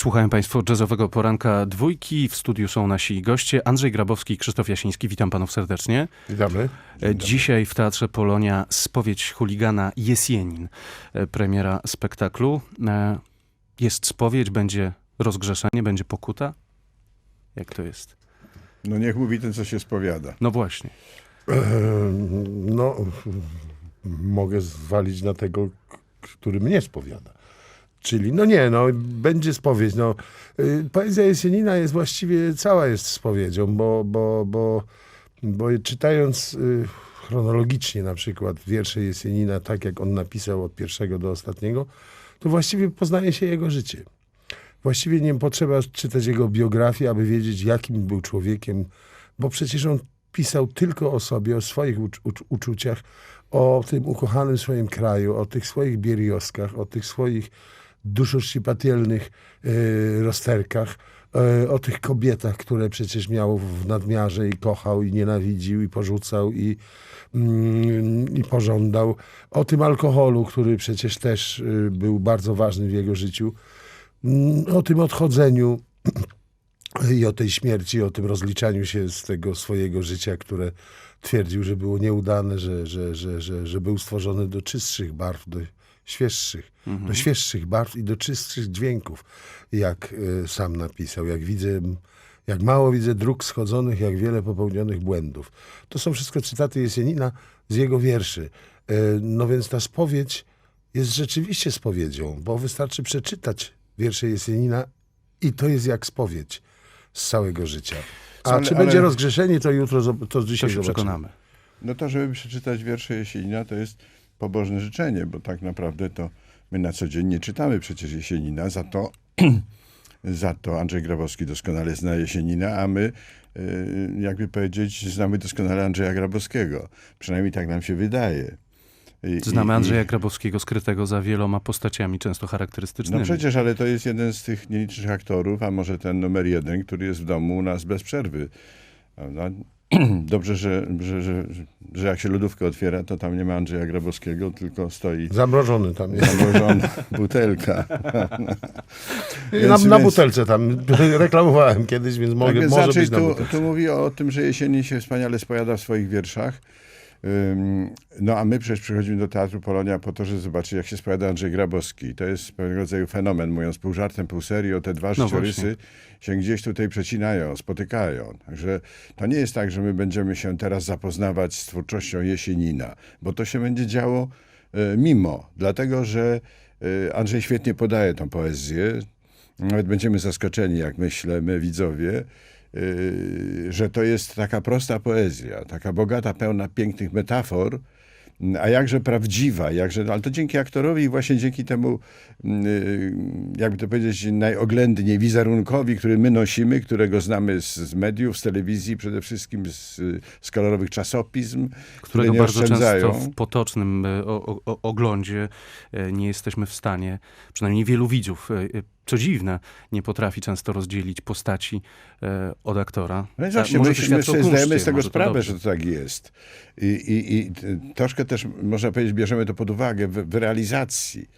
Słuchają Państwo jazzowego poranka dwójki. W studiu są nasi goście Andrzej Grabowski i Krzysztof Jasiński. Witam Panów serdecznie. Witamy. E, Dzisiaj w Teatrze Polonia spowiedź chuligana Jesienin, e, premiera spektaklu. E, Jest spowiedź, będzie rozgrzeszenie, będzie pokuta? Jak to jest? No niech mówi ten, co się spowiada. No właśnie. No, mogę zwalić na tego, który mnie spowiada. Czyli, no nie, no, będzie spowiedź. No, Y, poezja Jesienina jest właściwie, cała jest spowiedzią, bo, bo, bo, bo czytając y, chronologicznie na przykład wiersze Jesienina, tak jak on napisał od pierwszego do ostatniego, to właściwie poznaje się jego życie. Właściwie nie potrzeba czytać jego biografii, aby wiedzieć, jakim był człowiekiem, bo przecież on pisał tylko o sobie, o swoich ucz- ucz- uczuciach, o tym ukochanym swoim kraju, o tych swoich bierioskach, o tych swoich duszoszczipatielnych e, rozterkach, e, o tych kobietach, które przecież miał w nadmiarze i kochał, i nienawidził, i porzucał, i, mm, i pożądał, o tym alkoholu, który przecież też e, był bardzo ważny w jego życiu, Mm, o tym odchodzeniu i o tej śmierci, o tym rozliczaniu się z tego swojego życia, które twierdził, że było nieudane, że, że, że, że, że był stworzony do czystszych barw, do świeższych, do świeższych barw i do czystszych dźwięków, jak e, sam napisał. Jak widzę, jak mało widzę dróg schodzonych, jak wiele popełnionych błędów. To są wszystko cytaty Jesienina z jego wierszy. E, No więc ta spowiedź jest rzeczywiście spowiedzią, bo wystarczy przeczytać wiersze Jesienina i to jest jak spowiedź z całego życia. A Ale- czy ale- będzie rozgrzeszenie, to jutro, to To dzisiaj się zobaczymy. przekonamy. No to, żeby przeczytać wiersze Jesienina, to jest pobożne życzenie, bo tak naprawdę to my na co dzień nie czytamy przecież Jesienina, za to, za to Andrzej Grabowski doskonale zna Jesienina, a my, y, jakby powiedzieć, znamy doskonale Andrzeja Grabowskiego. Przynajmniej tak nam się wydaje. I- Znamy i- Andrzeja Grabowskiego skrytego za wieloma postaciami, często charakterystycznymi. No przecież, ale to jest jeden z tych nielicznych aktorów, a może ten numer jeden, który jest w domu u nas bez przerwy. Prawda? Dobrze, że, że, że, że jak się lodówkę otwiera, to tam nie ma Andrzeja Grabowskiego, tylko stoi Zamrożony tam jest. zamrożona butelka. na, Więc- na butelce tam reklamowałem kiedyś, więc Tak mogę, więc może raczej być na tu, tu mówi o tym, że jesieni się wspaniale spowiada w swoich wierszach. No a my przecież przychodzimy do Teatru Polonia po to, żeby zobaczyć, jak się spowiada Andrzej Grabowski. To jest pewnego rodzaju fenomen, mówiąc pół żartem, pół serio. Te dwa No życiorysy się gdzieś tutaj przecinają, spotykają. Także to nie jest tak, że my będziemy się teraz zapoznawać z twórczością Jesienina, bo to się będzie działo e, mimo, dlatego że e, Andrzej świetnie podaje tą poezję. Nawet będziemy zaskoczeni, jak myślę, my widzowie, że to jest taka prosta poezja, taka bogata, pełna pięknych metafor, a jakże prawdziwa, jakże, ale to dzięki aktorowi i właśnie dzięki temu, yy, jakby to powiedzieć, najoględniej wizerunkowi, który my nosimy, którego znamy z, z mediów, z telewizji, przede wszystkim z, z kolorowych czasopism, które którego nie bardzo często w potocznym e, o, o, oglądzie nie jesteśmy w stanie, przynajmniej wielu widzów, co dziwne, nie potrafi często rozdzielić postaci e, od aktora. No i A właśnie, może my, my sobie zdajemy z tego to sprawę, że to tak jest. I, i, I troszkę też, można powiedzieć, bierzemy to pod uwagę w, w realizacji.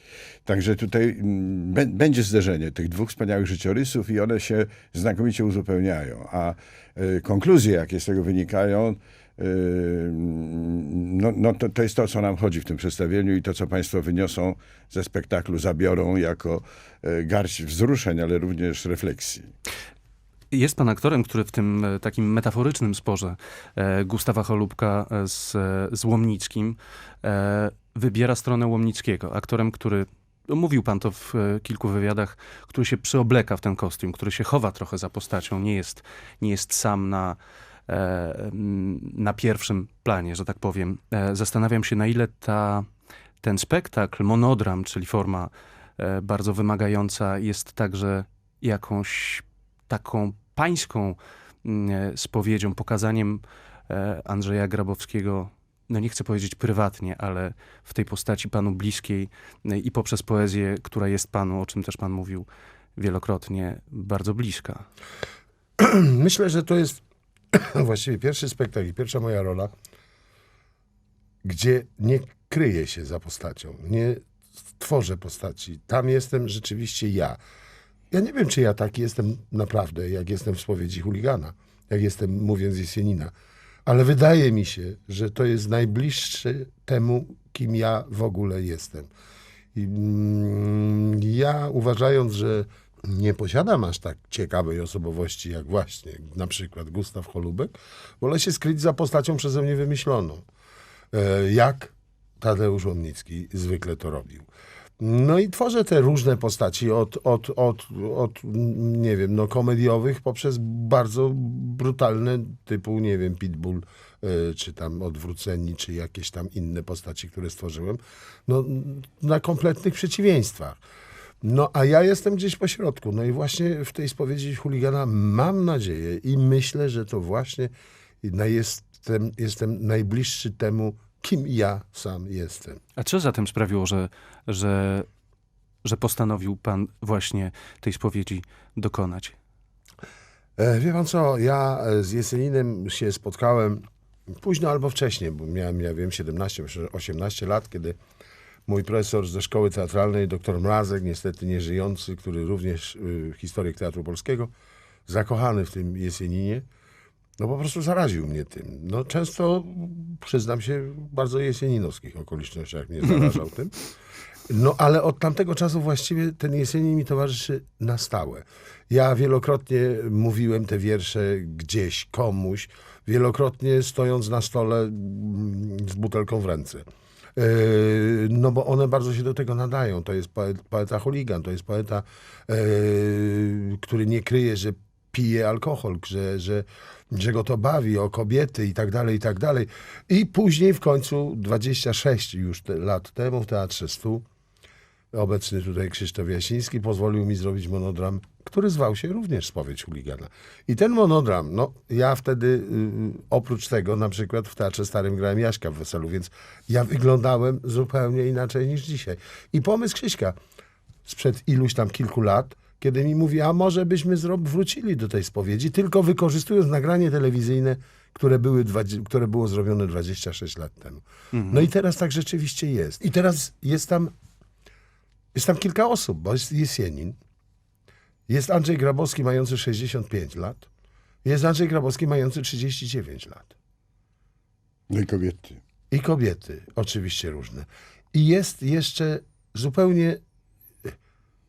Także tutaj bę- będzie zderzenie tych dwóch wspaniałych życiorysów i one się znakomicie uzupełniają. A y, konkluzje, jakie z tego wynikają, no, no to, to jest to, co nam chodzi w tym przedstawieniu i to, co Państwo wyniosą ze spektaklu, zabiorą jako y, garść wzruszeń, ale również refleksji. Jest pan aktorem, który w tym e, takim metaforycznym sporze e, Gustawa Cholubka e, z, e, z Łomnickim e, wybiera stronę Łomnickiego. Aktorem, który, no, mówił pan to w e, kilku wywiadach, który się przyobleka w ten kostium, który się chowa trochę za postacią, nie jest, nie jest sam na, e, na pierwszym planie, że tak powiem. E, zastanawiam się, na ile ta, ten spektakl, monodram, czyli forma e, bardzo wymagająca, jest także jakąś taką pańską mm, e, spowiedzią, pokazaniem e, Andrzeja Grabowskiego, no nie chcę powiedzieć prywatnie, ale w tej postaci panu bliskiej e, i poprzez poezję, która jest panu, o czym też pan mówił wielokrotnie, bardzo bliska. Myślę, że to jest właściwie pierwszy spektakl pierwsza moja rola, gdzie nie kryję się za postacią, nie tworzę postaci. Tam jestem rzeczywiście ja. ja nie wiem, czy ja taki jestem naprawdę, jak jestem w spowiedzi chuligana, jak jestem mówiąc Jeseniina, ale wydaje mi się, że to jest najbliższe temu, kim ja w ogóle jestem. I, mm, ja uważając, że nie posiadam aż tak ciekawej osobowości, jak właśnie na przykład Gustaw Holubek, wolę się skryć za postacią przeze mnie wymyśloną. E, jak Tadeusz Łomnicki zwykle to robił. No i tworzę te różne postaci od, od, od, od nie wiem, no komediowych poprzez bardzo brutalne typu, nie wiem, Pitbull, y, czy tam Odwróceni, czy jakieś tam inne postaci, które stworzyłem, no na kompletnych przeciwieństwach. No a ja jestem gdzieś po środku. No i właśnie w tej spowiedzi chuligana mam nadzieję i myślę, że to właśnie jestem, jestem najbliższy temu, kim ja sam jestem. A co zatem sprawiło, że, że, że postanowił pan właśnie tej spowiedzi dokonać? E, Wie pan co, ja e, z Jeseninem się spotkałem późno albo wcześniej, bo miałem, ja wiem, 17, może 18 lat, kiedy mój profesor ze szkoły teatralnej, dr Mrazek, niestety nieżyjący, który również y, historyk teatru polskiego, zakochany w tym Jeseninie, no po prostu zaraził mnie tym. No często, przyznam się, w bardzo jesieninowskich okolicznościach mnie zarażał tym. No ale od tamtego czasu właściwie ten Jeseniin mi towarzyszy na stałe. Ja wielokrotnie mówiłem te wiersze gdzieś, komuś, wielokrotnie stojąc na stole mm, z butelką w ręce. Yy, No bo one bardzo się do tego nadają. To jest poet, poeta chuligan, to jest poeta, yy, który nie kryje, że pije alkohol, że, że, że go to bawi, o kobiety i tak dalej, i tak dalej. I później w końcu 26 już te, lat temu w Teatrze Stu obecny tutaj Krzysztof Jasiński pozwolił mi zrobić monodram, który zwał się również Spowiedź Chuligana. I ten monodram, no ja wtedy y, oprócz tego na przykład w Teatrze Starym grałem Jaśka w Weselu, więc ja wyglądałem zupełnie inaczej niż dzisiaj. I pomysł Krzyśka sprzed iluś tam kilku lat, kiedy mi mówi, a może byśmy wrócili do tej spowiedzi, tylko wykorzystując nagranie telewizyjne, które, były które było zrobione 26 lat temu. No i teraz tak rzeczywiście jest. I teraz jest tam jest tam kilka osób, bo jest Jesienin, jest Andrzej Grabowski mający 65 lat, jest Andrzej Grabowski mający 39 lat. No i kobiety. I kobiety, oczywiście różne. I jest jeszcze zupełnie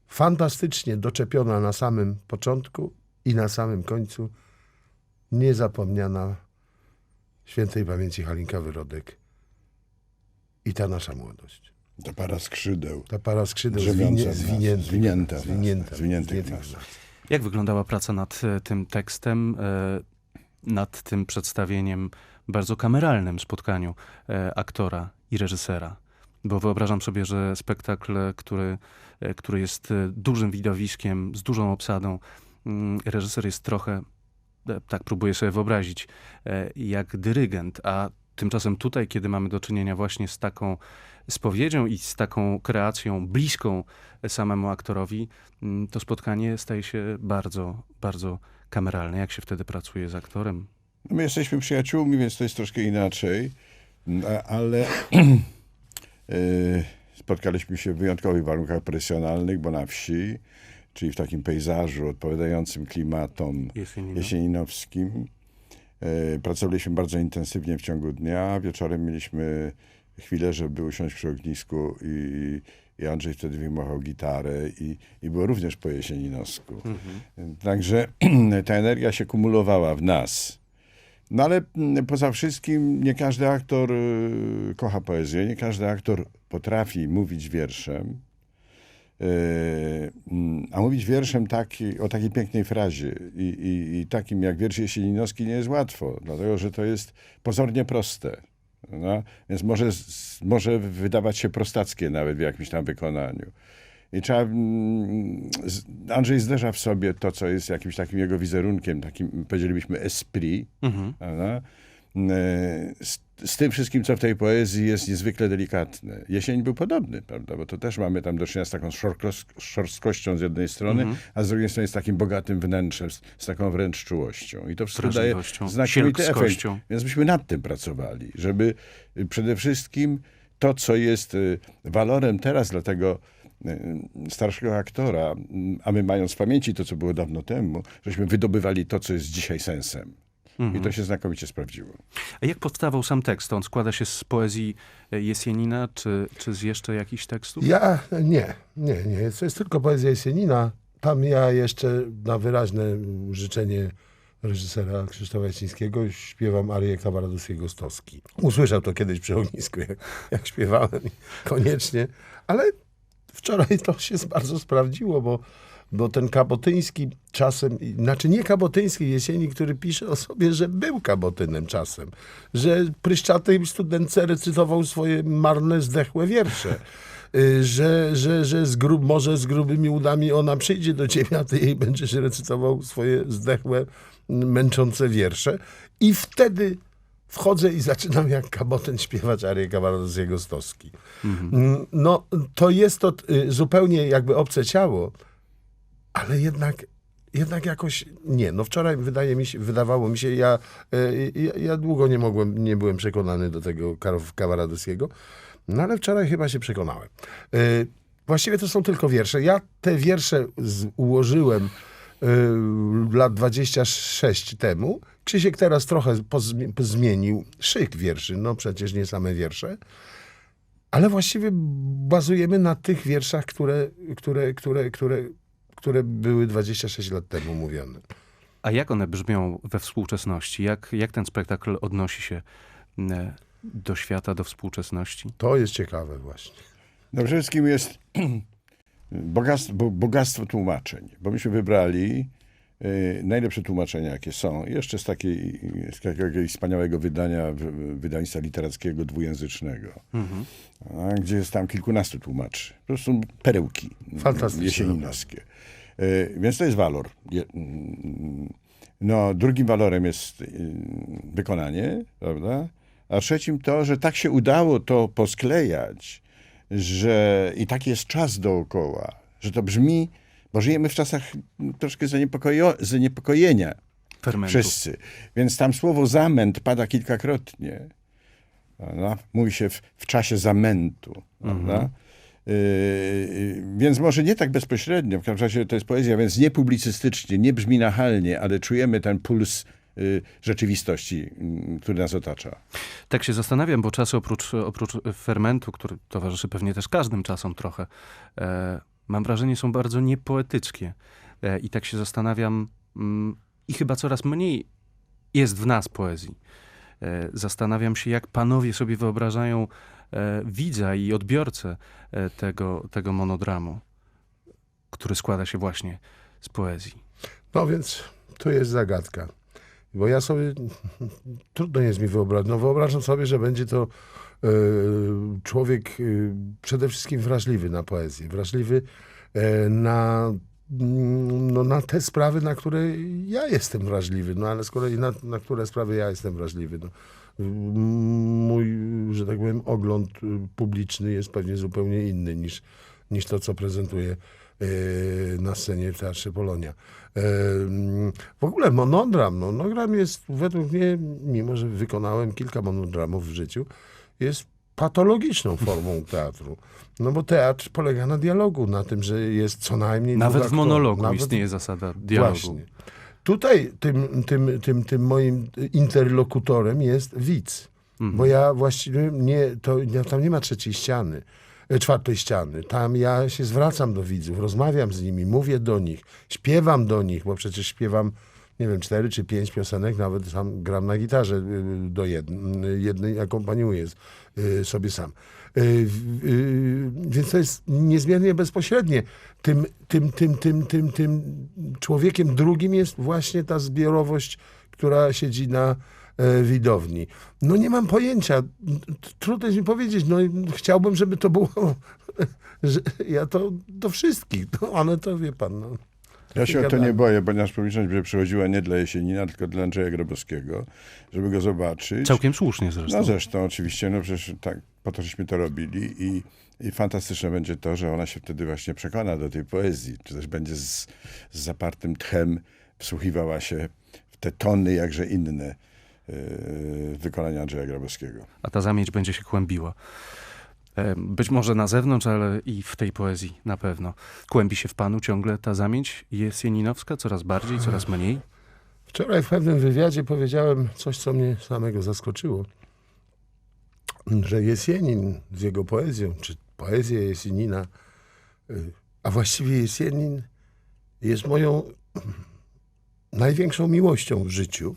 fantastycznie doczepiona na samym początku i na samym końcu niezapomniana świętej pamięci Halinka Wyrodek i ta nasza młodość. Ta para skrzydeł. Ta para skrzydeł zwinie, zwinięta zwinięta, w nas. Jak wyglądała praca nad e, tym tekstem, e, nad tym przedstawieniem, bardzo kameralnym spotkaniu e, aktora i reżysera? Bo wyobrażam sobie, że spektakl, który, który jest dużym widowiskiem, z dużą obsadą, mm, reżyser jest trochę, tak próbuję sobie wyobrazić, jak dyrygent, a tymczasem tutaj, kiedy mamy do czynienia właśnie z taką spowiedzią i z taką kreacją bliską samemu aktorowi, mm, to spotkanie staje się bardzo, bardzo kameralne. Jak się wtedy pracuje z aktorem? No my jesteśmy przyjaciółmi, więc to jest troszkę inaczej, No, ale y, spotkaliśmy się w wyjątkowych warunkach presjonalnych, bo na wsi, czyli w takim pejzażu odpowiadającym klimatom Jesienina. jesieniinowskim. E, Pracowaliśmy bardzo intensywnie w ciągu dnia. Wieczorem mieliśmy chwilę, żeby usiąść przy ognisku i, i Andrzej wtedy wyjmował gitarę i, i było również po jesieninowsku. Także ta energia się kumulowała w nas. No ale mm, poza wszystkim nie każdy aktor y, kocha poezję, nie każdy aktor potrafi mówić wierszem. Yy, mm, A mówić wierszem taki, o takiej pięknej frazie i, i, i takim jak wiersz Jesininowski nie jest łatwo, dlatego że to jest pozornie proste. No? Więc może, może wydawać się prostackie nawet w jakimś tam wykonaniu. I trzeba. mm, Andrzej zderza w sobie to, co jest jakimś takim jego wizerunkiem, takim powiedzielibyśmy esprit, Mhm. prawda? E, Z, z tym wszystkim, co w tej poezji jest niezwykle delikatne. Jesień był podobny, prawda? Bo to też mamy tam do czynienia z taką szorstkością z jednej strony, a z drugiej strony z takim bogatym wnętrzem, z, z taką wręcz czułością. I to wszystko daje znakomity efekt. Więc myśmy nad tym pracowali, żeby y, przede wszystkim to, co jest y, walorem teraz dla tego y, starszego aktora, mm, a my mając w pamięci to, co było dawno temu, żeśmy wydobywali to, co jest dzisiaj sensem. I to się znakomicie sprawdziło. A jak powstawał sam tekst? On składa się z poezji e, Jesienina, czy, czy z jeszcze jakichś tekstów? Ja nie, nie, nie. To jest tylko poezja Jesienina. Tam ja jeszcze na wyraźne życzenie reżysera Krzysztofa Jasińskiego śpiewam arię Kawaradowskiego Stoski. Usłyszał to kiedyś przy ognisku, jak, jak śpiewałem koniecznie, ale wczoraj to się bardzo sprawdziło, bo, bo ten Kabotyński czasem, znaczy nie Kabotyński Jesieni, który pisze o sobie, że był Kabotynem czasem, że pryszczatej studentce recytował swoje marne, zdechłe wiersze y, że, że, że z grub, może z grubymi udami ona przyjdzie do ciebie, a ty jej będziesz recytował swoje zdechłe, męczące wiersze. I wtedy wchodzę i zaczynam jak kaboten śpiewać arię Kawaradowskiego Stoski. Mm, No, to jest to y, zupełnie jakby obce ciało, ale jednak, jednak jakoś nie. No wczoraj wydaje mi się, wydawało mi się, ja, y, ja, ja długo nie mogłem, nie byłem przekonany do tego Kawaradowskiego, no ale wczoraj chyba się przekonałem. Y, Właściwie to są tylko wiersze. Ja te wiersze ułożyłem y, lat 26 temu. Krzysiek teraz trochę pozmienił szyk wierszy, no przecież nie same wiersze. Ale właściwie bazujemy na tych wierszach, które, które, które, które, które były 26 lat temu mówione. A jak one brzmią we współczesności? Jak, jak ten spektakl odnosi się e, do świata, do współczesności? To jest ciekawe właśnie. No przede wszystkim jest bogactwo, bo- bogactwo tłumaczeń, bo myśmy wybrali najlepsze tłumaczenia, jakie są. Jeszcze z, takiej, z takiego wspaniałego wydania, w- wydawnictwa literackiego dwujęzycznego, a, gdzie jest tam kilkunastu tłumaczy. Po prostu perełki Fantastyczne. jesieninowskie. Y, więc to jest walor. Je, mm, no, drugim walorem jest y, wykonanie, prawda? A trzecim to, że tak się udało to posklejać, że i taki jest czas dookoła, że to brzmi, bo żyjemy w czasach troszkę zaniepokojo, zaniepokojenia Fermentu. wszyscy. Więc tam słowo zamęt pada kilkakrotnie. Prawda? Mówi się w, w czasie zamętu. Prawda? Yy, więc może nie tak bezpośrednio, w każdym razie to jest poezja, więc nie publicystycznie, nie brzmi nachalnie, ale czujemy ten puls yy, rzeczywistości, yy, który nas otacza. Tak się zastanawiam, bo czasy oprócz, oprócz fermentu, który towarzyszy pewnie też każdym czasom trochę, e, mam wrażenie są bardzo niepoetyckie. E, I tak się zastanawiam, mm, i chyba coraz mniej jest w nas poezji. E, zastanawiam się, jak panowie sobie wyobrażają e, widza i odbiorcę tego, tego monodramu, który składa się właśnie z poezji. No więc tu jest zagadka. Bo ja sobie, trudno jest mi wyobrazić, no wyobrażam sobie, że będzie to e, człowiek e, przede wszystkim wrażliwy na poezję, wrażliwy e, na, mm, no, na te sprawy, na które ja jestem wrażliwy, no ale z kolei na, na które sprawy ja jestem wrażliwy. No. Mój, że tak powiem, ogląd y, publiczny jest pewnie zupełnie inny niż, niż to, co prezentuje na scenie w Teatrze Polonia. E, W ogóle monodram, no, monodram jest według mnie, mimo że wykonałem kilka monodramów w życiu, jest patologiczną formą teatru. No bo teatr polega na dialogu, na tym, że jest co najmniej Nawet w monologu Nawet- istnieje zasada dialogu. Właśnie. Tutaj tym, tym, tym, tym moim interlokutorem jest widz. Mhm. Bo ja właściwie nie, to, ja, tam nie ma trzeciej ściany, czwartej ściany. Tam ja się zwracam do widzów, rozmawiam z nimi, mówię do nich, śpiewam do nich, bo przecież śpiewam, nie wiem, cztery czy pięć piosenek, nawet sam gram na gitarze y, do jednej, jednej akompaniuję y, sobie sam. Więc to jest niezmiernie bezpośrednie. Tym, tym, tym, tym, tym, tym człowiekiem drugim jest właśnie ta zbiorowość, która siedzi na e, widowni. No nie mam pojęcia. Trudno jest mi powiedzieć. No chciałbym, żeby to było, że ja to do wszystkich. No, ale to wie pan. No. Ja się o to nie boję, ponieważ publiczność będzie przychodziła nie dla Jesienina, tylko dla Andrzeja Grabowskiego, żeby go zobaczyć. Całkiem słusznie zresztą. No zresztą oczywiście, no przecież tak, po to żeśmy to robili i, i fantastyczne będzie to, że ona się wtedy właśnie przekona do tej poezji, czy też będzie z, z zapartym tchem wsłuchiwała się w te tony, jakże inne wykonania Andrzeja Grabowskiego. a ta zamieć będzie się kłębiła. E, Być może na zewnątrz, ale i w tej poezji na pewno. Kłębi się w panu ciągle ta zamięć jest jeninowska, coraz bardziej, coraz mniej. Wczoraj w pewnym wywiadzie powiedziałem coś, co mnie samego zaskoczyło. Że Jesienin z jego poezją, czy poezja Jesienina, y, a właściwie Jesienin jest moją największą miłością w życiu.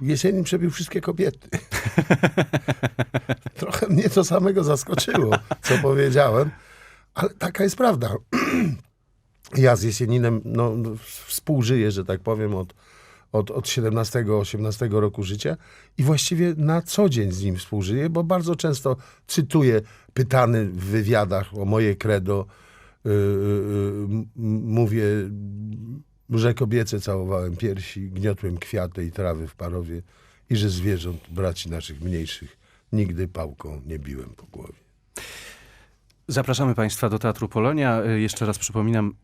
Jesienin przebił wszystkie kobiety. Trochę mnie to samego zaskoczyło, co powiedziałem, ale taka jest prawda. Ja z Jesieninem no, współżyję, że tak powiem, od, od, od 17-18 roku życia i właściwie na co dzień z nim współżyję, bo bardzo często cytuję pytany w wywiadach o moje credo. Yy, yy, mówię, że kobiece całowałem piersi, gniotłem kwiaty i trawy w parowie i że zwierząt, braci naszych mniejszych, nigdy pałką nie biłem po głowie. Zapraszamy Państwa do Teatru Polonia. E, Jeszcze raz przypominam,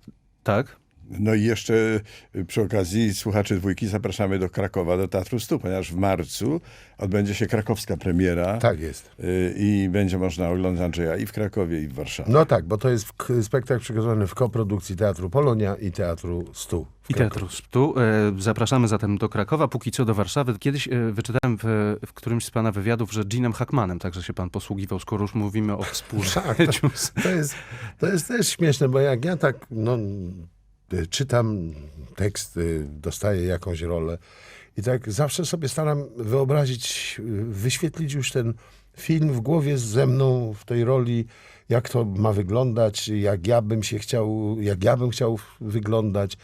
tak? No i jeszcze y, przy okazji słuchaczy dwójki zapraszamy do Krakowa, do Teatru Stu, ponieważ w marcu odbędzie się krakowska premiera Tak jest. y, i będzie można oglądać Andrzeja i w Krakowie, i w Warszawie. No tak, bo to jest spektakl przygotowany w koprodukcji Teatru Polonia i Teatru Stu. I. Teatru Sptu. E, Zapraszamy zatem do Krakowa, póki co do Warszawy. Kiedyś e, wyczytałem w, w którymś z pana wywiadów, że Ginem Hackmanem także się pan posługiwał, skoro już mówimy o współżyciu. z- To jest, to jest też śmieszne, bo jak ja tak no, czytam teksty, dostaję jakąś rolę i tak zawsze sobie staram wyobrazić, y, wyświetlić już ten film w głowie ze mną w tej roli, jak to ma wyglądać, jak ja bym się chciał, jak ja bym chciał wyglądać.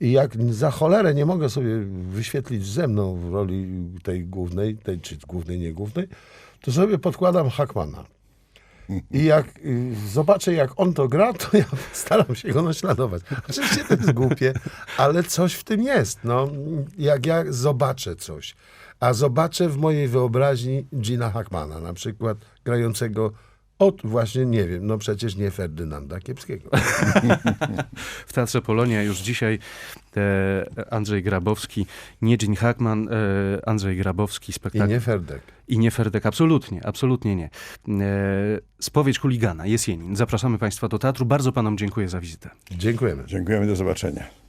I jak za cholerę nie mogę sobie wyświetlić ze mną w roli tej głównej, tej, czy głównej, nie głównej, to sobie podkładam Hackmana. I jak y, zobaczę, jak on to gra, to ja staram się go naśladować. Oczywiście to jest głupie, ale coś w tym jest. No, jak ja zobaczę coś, a zobaczę w mojej wyobraźni Gina Hackmana, na przykład grającego od właśnie, nie wiem, no przecież nie Ferdynanda Kiepskiego. W Teatrze Polonia już dzisiaj e, Andrzej Grabowski, nie Gene Hackman, e, Andrzej Grabowski, I spektakl. nie Ferdek. I nie Ferdek, absolutnie, absolutnie nie. E, spowiedź chuligana, jest Jenin. Zapraszamy Państwa do teatru. Bardzo Panom dziękuję za wizytę. Dziękujemy. Dziękujemy, do zobaczenia.